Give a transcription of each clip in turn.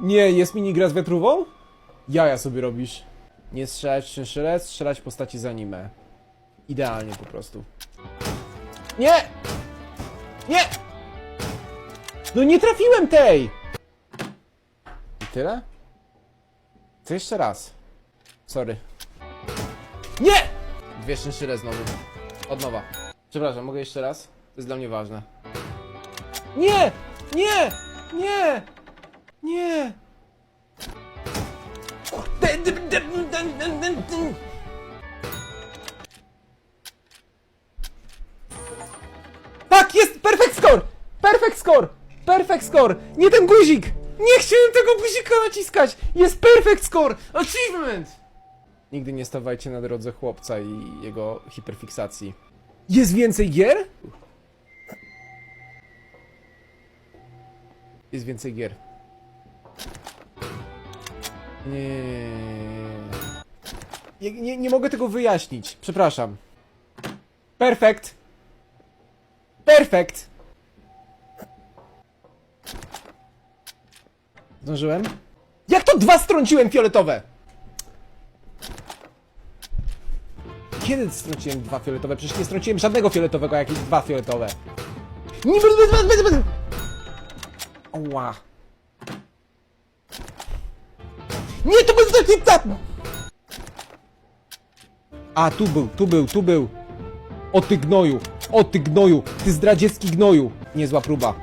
Nie, jest minigra z wiatrówą? Jaja sobie robisz. Nie strzelać w szynszyle, strzelać w postaci z anime. Idealnie po prostu. Nie! Nie! No nie trafiłem tej! I tyle? Co jeszcze raz? Sorry. Nie! Dwie szynszyle znowu. Od nowa. Przepraszam, mogę jeszcze raz? To jest dla mnie ważne. Nie! Nie! Nie! Nie! Tak, jest! Perfect score! Perfect score! Perfect score! Nie ten guzik! Nie chciałem tego guzika naciskać! Jest perfect score! Achievement! Nigdy nie stawajcie na drodze chłopca i jego hiperfiksacji. Jest więcej gier? Jest więcej gier. Nie. Nie, nie, nie mogę tego wyjaśnić. Przepraszam. Perfekt. Perfekt. Zdążyłem? Jak to dwa strąciłem fioletowe? Kiedy strąciłem dwa fioletowe? Przecież nie strąciłem żadnego fioletowego, jakieś dwa fioletowe. Nie będę. Nie, to był taki! A, tu był, tu był, tu był. O ty gnoju, o ty gnoju, ty zdradziecki gnoju. Niezła próba.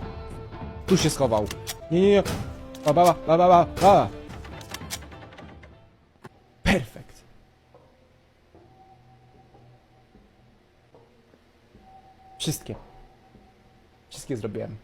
Tu się schował. Nie, nie, nie. Ba, ba, ba, ba, ba, ba. Perfekt. Wszystkie. Wszystkie zrobiłem.